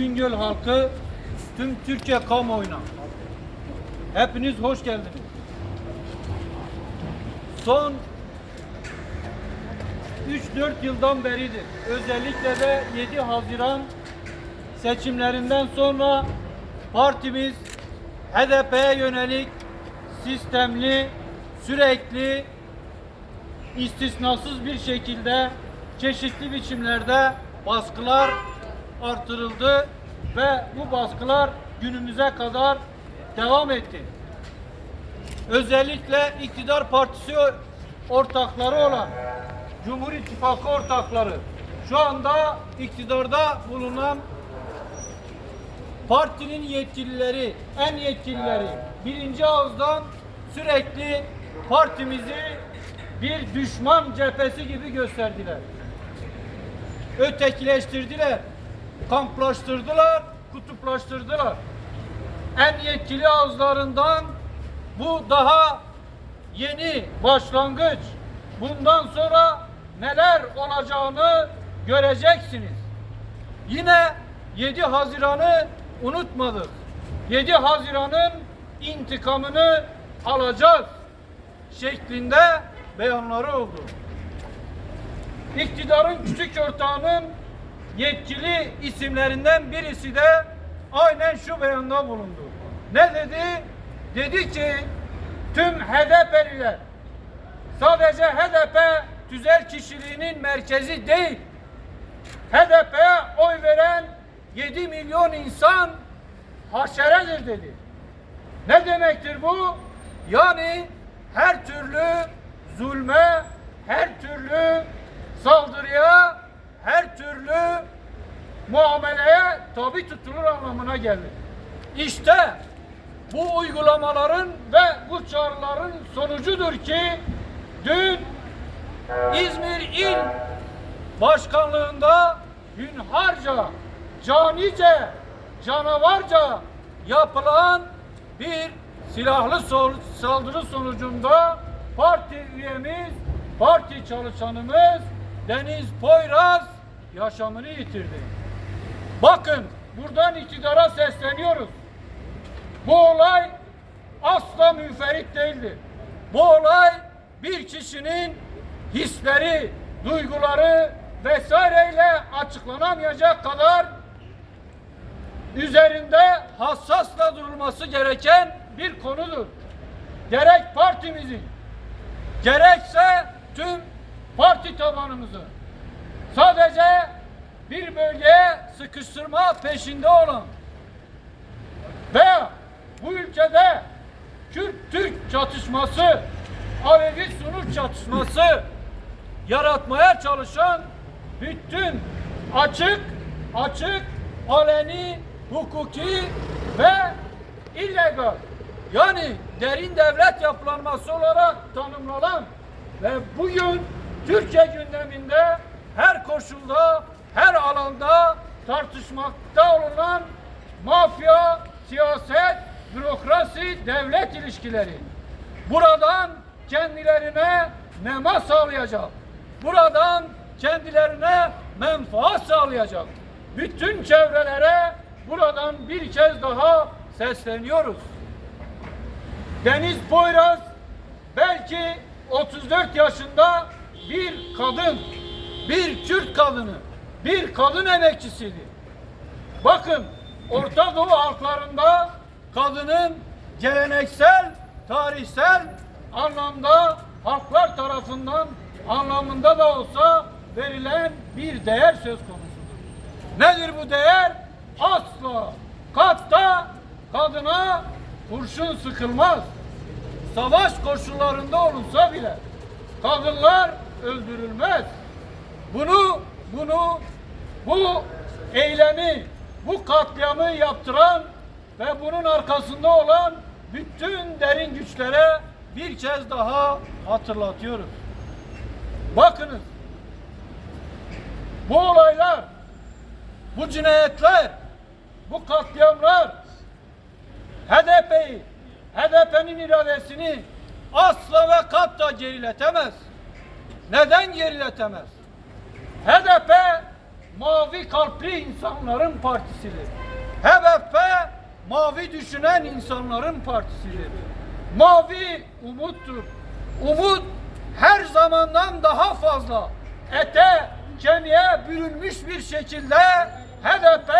Bingöl halkı, tüm Türkiye kamuoyuna. Hepiniz hoş geldiniz. Son 3-4 yıldan beridir. Özellikle de 7 Haziran seçimlerinden sonra partimiz HDP'ye yönelik sistemli, sürekli, istisnasız bir şekilde çeşitli biçimlerde baskılar artırıldı ve bu baskılar günümüze kadar devam etti. Özellikle iktidar partisi ortakları olan Cumhur İttifakı ortakları şu anda iktidarda bulunan partinin yetkilileri, en yetkilileri birinci ağızdan sürekli partimizi bir düşman cephesi gibi gösterdiler. Ötekileştirdiler, kamplaştırdılar, kutuplaştırdılar. En yetkili ağızlarından bu daha yeni başlangıç. Bundan sonra neler olacağını göreceksiniz. Yine 7 Haziran'ı unutmadık. 7 Haziran'ın intikamını alacağız şeklinde beyanları oldu. İktidarın küçük ortağının yetkili isimlerinden birisi de aynen şu beyanda bulundu. Ne dedi? Dedi ki tüm HDP'liler sadece HDP tüzel kişiliğinin merkezi değil. HDP'ye oy veren 7 milyon insan haşeredir dedi. Ne demektir bu? Yani her türlü zulme, her türlü saldırıya, her türlü muameleye tabi tutulur anlamına gelir. İşte bu uygulamaların ve bu çağrıların sonucudur ki dün İzmir İl Başkanlığında hünharca, canice, canavarca yapılan bir silahlı saldırı sonucunda parti üyemiz, parti çalışanımız Deniz Poyraz yaşamını yitirdi. Bakın buradan iktidara sesleniyoruz. Bu olay asla münferit değildir. Bu olay bir kişinin hisleri, duyguları vesaireyle açıklanamayacak kadar üzerinde hassasla durulması gereken bir konudur. Gerek partimizin, gerekse tüm parti tabanımızı sadece bir bölgeye sıkıştırma peşinde olan veya bu ülkede Kürt-Türk çatışması, Alevi-Sunur çatışması yaratmaya çalışan bütün açık, açık, aleni, hukuki ve illegal yani derin devlet yapılanması olarak tanımlanan ve bugün Türkiye gündeminde koşulda, her alanda tartışmakta olunan mafya, siyaset, bürokrasi, devlet ilişkileri. Buradan kendilerine nema sağlayacak. Buradan kendilerine menfaat sağlayacak. Bütün çevrelere buradan bir kez daha sesleniyoruz. Deniz Poyraz belki 34 yaşında bir kadın, bir Kürt kadını, bir kadın emekçisiydi. Bakın Orta Doğu halklarında kadının geleneksel, tarihsel anlamda halklar tarafından anlamında da olsa verilen bir değer söz konusudur. Nedir bu değer? Asla katta kadına kurşun sıkılmaz. Savaş koşullarında olunsa bile kadınlar öldürülmez. Bunu bunu bu eylemi, bu katliamı yaptıran ve bunun arkasında olan bütün derin güçlere bir kez daha hatırlatıyoruz. Bakınız. Bu olaylar, bu cinayetler, bu katliamlar HDP'yi, HDP'nin iradesini asla ve katta geriletemez. Neden geriletemez? HDP mavi kalpli insanların partisidir. HDP mavi düşünen insanların partisidir. Mavi umuttur. Umut her zamandan daha fazla ete, kemiğe bürünmüş bir şekilde HDP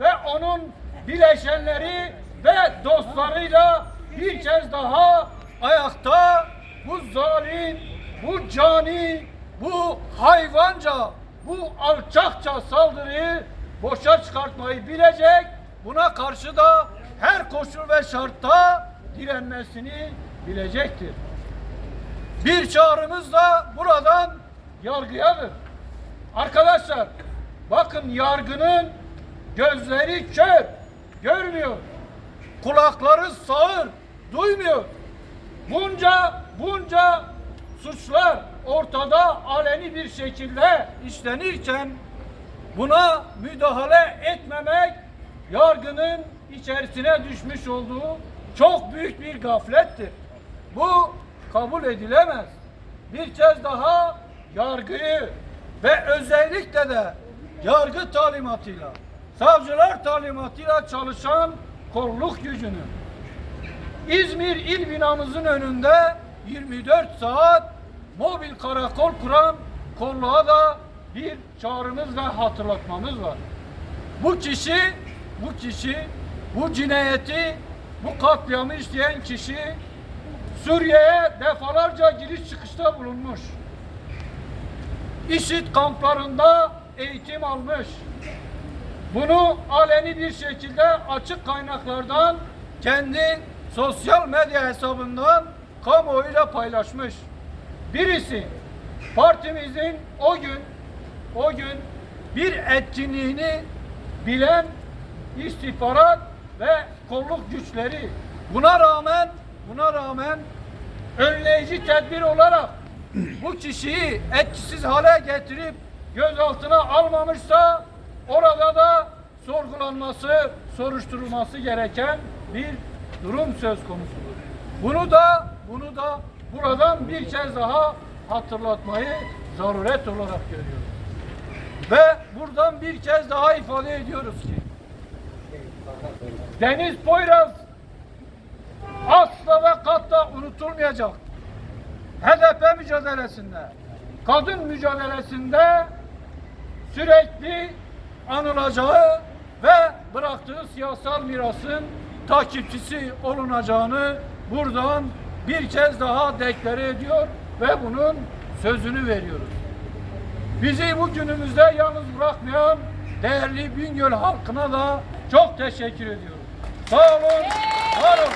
ve onun bileşenleri ve dostlarıyla bir kez daha ayakta bu zalim, bu cani, bu hayvanca, bu alçakça saldırıyı boşa çıkartmayı bilecek. Buna karşı da her koşul ve şartta direnmesini bilecektir. Bir çağrımız da buradan yargıyadır. Arkadaşlar bakın yargının gözleri kör, görmüyor. Kulakları sağır, duymuyor. Bunca bunca suçlar ortada aleni bir şekilde işlenirken buna müdahale etmemek yargının içerisine düşmüş olduğu çok büyük bir gaflettir. Bu kabul edilemez. Bir kez daha yargıyı ve özellikle de yargı talimatıyla, savcılar talimatıyla çalışan kolluk gücünü İzmir il binamızın önünde 24 saat mobil karakol kuran kolluğa da bir çağrımız ve hatırlatmamız var. Bu kişi, bu kişi, bu cinayeti, bu katliamı işleyen kişi Suriye'ye defalarca giriş çıkışta bulunmuş. İşit kamplarında eğitim almış. Bunu aleni bir şekilde açık kaynaklardan kendi sosyal medya hesabından kamuoyuyla paylaşmış. Birisi partimizin o gün o gün bir etkinliğini bilen istihbarat ve kolluk güçleri buna rağmen buna rağmen önleyici tedbir olarak bu kişiyi etkisiz hale getirip gözaltına almamışsa orada da sorgulanması, soruşturulması gereken bir durum söz konusudur. Bunu da bunu da buradan bir kez daha hatırlatmayı zaruret olarak görüyoruz. Ve buradan bir kez daha ifade ediyoruz ki Deniz Poyraz asla ve katta unutulmayacak. HDP mücadelesinde, kadın mücadelesinde sürekli anılacağı ve bıraktığı siyasal mirasın takipçisi olunacağını buradan bir kez daha deklare ediyor ve bunun sözünü veriyoruz. Bizi bu günümüzde yalnız bırakmayan değerli Bingöl halkına da çok teşekkür ediyorum. Sağ olun, var olun.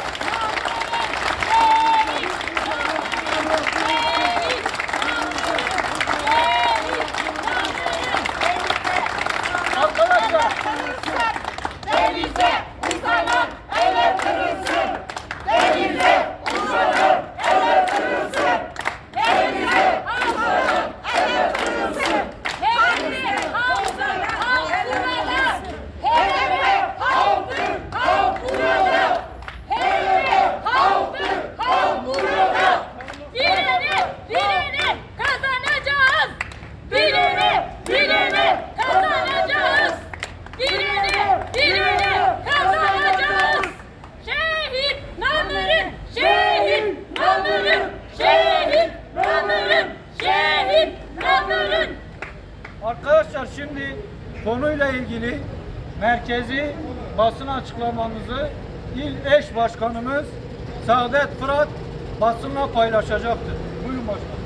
Arkadaşlar şimdi konuyla ilgili merkezi basın açıklamamızı il eş başkanımız Saadet Fırat basınla paylaşacaktır. Buyurun başkanım.